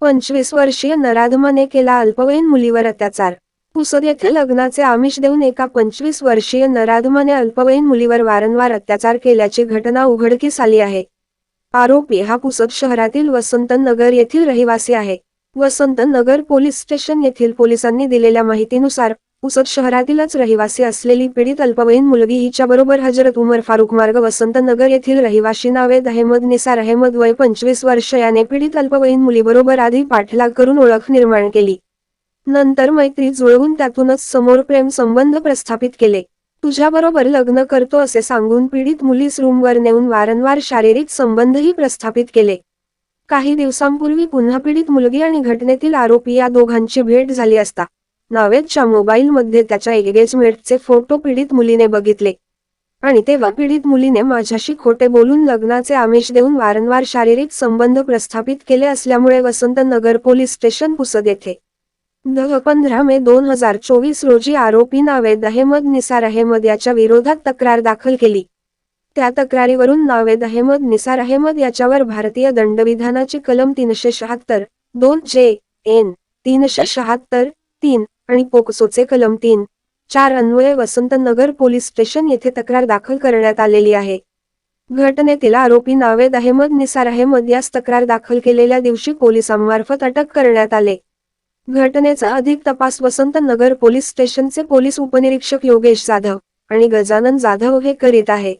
पंचवीस वर्षीय नराधमाने केला अल्पवयीन मुलीवर अत्याचार. पुसद येथे लग्नाचे आमिष देऊन एका पंचवीस वर्षीय नराधमाने अल्पवयीन मुलीवर वारंवार अत्याचार केल्याची घटना उघडकीस आली आहे. आरोपी हा पुसद शहरातील वसंत नगर येथील रहिवासी आहे. वसंत नगर पोलीस स्टेशन येथील पोलिसांनी दिलेल्या माहितीनुसार पुसद शहरातीलच रहिवासी असलेली पीडित अल्पवयीन मुलगी हिच्याबरोबर हजरत उमर फारुक मार्ग वसंत नगर येथील रहिवाशी नावेद अहमद निसार अहमद वय पंचवीस वर्ष याने पीडित अल्पवयीन मुलीबरोबर आधी पाठलाग करून ओळख निर्माण केली. नंतर मैत्री जुळवून त्यातूनच समोर प्रेम संबंध प्रस्थापित केले. तुझ्याबरोबर लग्न करतो असे सांगून पीडित मुलीस रूमवर नेऊन वारंवार शारीरिक संबंधही प्रस्थापित केले. काही दिवसांपूर्वी पुन्हा पीडित मुलगी आणि घटनेतील आरोपी या दोघांची भेट झाली असता नावेदच्या मोबाईलमध्ये त्याच्या एंगेजमेंटचे फोटो पीडित मुलीने बघितले. आणि तेव्हा पीडित मुलीने माझ्याशी खोटे बोलून लग्नाचे आमिष देऊन वारंवार शारीरिक संबंध प्रस्थापित केले असल्यामुळे वसंत नगर पोलीस स्टेशन पुसद येथे. पंधरा मे दोन हजार चोवीस रोजी आरोपी नावेद अहमद निसार अहमद याच्या विरोधात तक्रार दाखल केली. त्या तक्रारीवरून नावेद अहमद निसार अहमद याच्यावर भारतीय दंडविधानाची कलम तीनशे शहात्तर दोन जे एन तीनशे शहात्तर तीन आणि पोक्सोचे कलम तीन चार अन्वये वसंत नगर पोलीस स्टेशन येथे तक्रार दाखल करण्यात आलेली आहे. घटनेतील आरोपी नावेद अहमद निसार अहमद यास तक्रार दाखल केलेल्या दिवशी पोलिसांमार्फत अटक करण्यात आले. घटनेचा अधिक तपास वसंत नगर पोलीस स्टेशनचे पोलीस उपनिरीक्षक योगेश जाधव आणि गजानन जाधव हे करीत आहे.